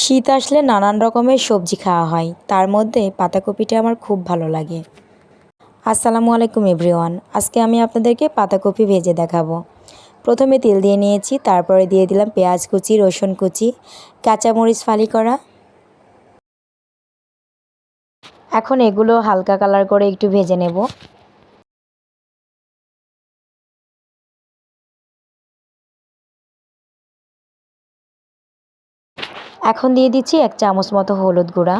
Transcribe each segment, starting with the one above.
শীত আসলে নানান রকমের সবজি খাওয়া হয়। তার মধ্যে পাতাকপিটা আমার খুব ভালো লাগে। আসসালামু আলাইকুম এভরিওয়ান, আজকে আমি আপনাদেরকে পাতাকপি ভেজে দেখাবো। প্রথমে তেল দিয়ে নিয়েছি, তারপরে দিয়ে দিলাম পেঁয়াজ কুচি, রসুন কুচি, কাঁচামরিচ ফালি করা। এখন এগুলো হালকা কালার করে একটু ভেজে নেব। এখন দিয়ে দিচ্ছি এক চামচ মতো হলুদ গুঁড়া।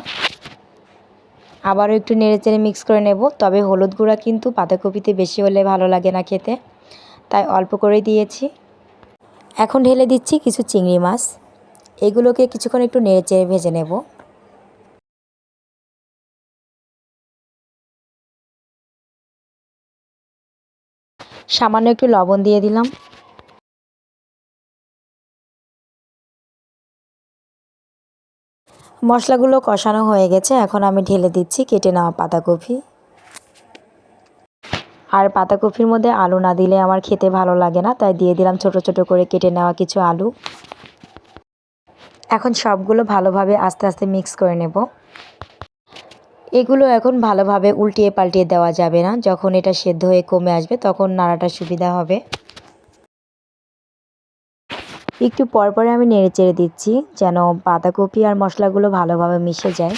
আবারও একটু নেড়ে চেড়ে মিক্স করে নেব। তবে হলুদ গুঁড়া কিন্তু পাতাকপিতে বেশি হলে ভালো লাগে না খেতে। তাই অল্প করে দিয়েছি। এখন ঢেলে দিচ্ছি কিছু চিংড়ি মাছ। এগুলোকে কিছুক্ষণ একটু নেড়ে চেড়ে ভেজে নেব। সামান্য একটু লবণ দিয়ে দিলাম। মশলাগুলো কষানো হয়ে গেছে, এখন আমি ঢেলে দিচ্ছি কেটে নেওয়া পাতাকপি। আর পাতাকপির মধ্যে আলু না দিলে আমার খেতে ভালো লাগে না, তাই দিয়ে দিলাম ছোট ছোট করে কেটে নেওয়া কিছু আলু। এখন সবগুলো ভালোভাবে আস্তে আস্তে মিক্স করে নেব। এগুলো এখন ভালোভাবে উল্টিয়ে পাল্টিয়ে দেওয়া যাবে না, যখন এটা সেদ্ধ হয়ে কমে আসবে তখন নাড়াটা সুবিধা হবে। একটু পর পরে আমি নেড়ে চেড়ে দিচ্ছি, যেন বাঁধাকপি আর মশলাগুলো ভালোভাবে মিশে যায়।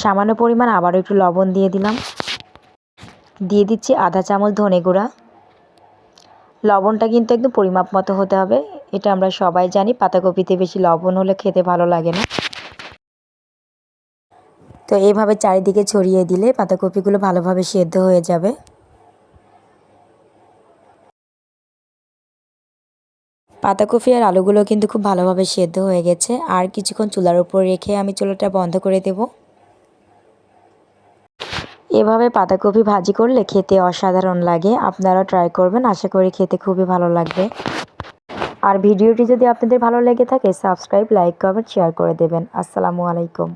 সামান্য পরিমাণ আবারও একটু লবণ দিয়ে দিলাম। দিয়ে দিচ্ছি আধা চামচ ধনে গুঁড়া। লবণটা কিন্তু একদম পরিমাপ মতো হতে হবে। এটা আমরা সবাই জানি, পাতাকপিতে বেশি লবণ হলে খেতে ভালো লাগে না। তো এইভাবে চারিদিকে ছড়িয়ে দিলে পাতাকপিগুলো ভালোভাবে সেদ্ধ হয়ে যাবে। পাতাকপি আর আলুগুলো কিন্তু খুব ভালোভাবে সেদ্ধ হয়ে গেছে। আর কিছুক্ষণ চুলার উপর রেখে আমি চুলাটা বন্ধ করে দেব। এভাবে পাতাকপি ভাজি করলে খেতে অসাধারণ লাগে। আপনারা ট্রাই করবেন, আশা করি খেতে খুবই ভালো লাগবে। আর ভিডিওটি যদি আপনাদের ভালো লেগে থাকে সাবস্ক্রাইব লাইক কমেন্ট শেয়ার করে দেবেন। আসসালামু আলাইকুম।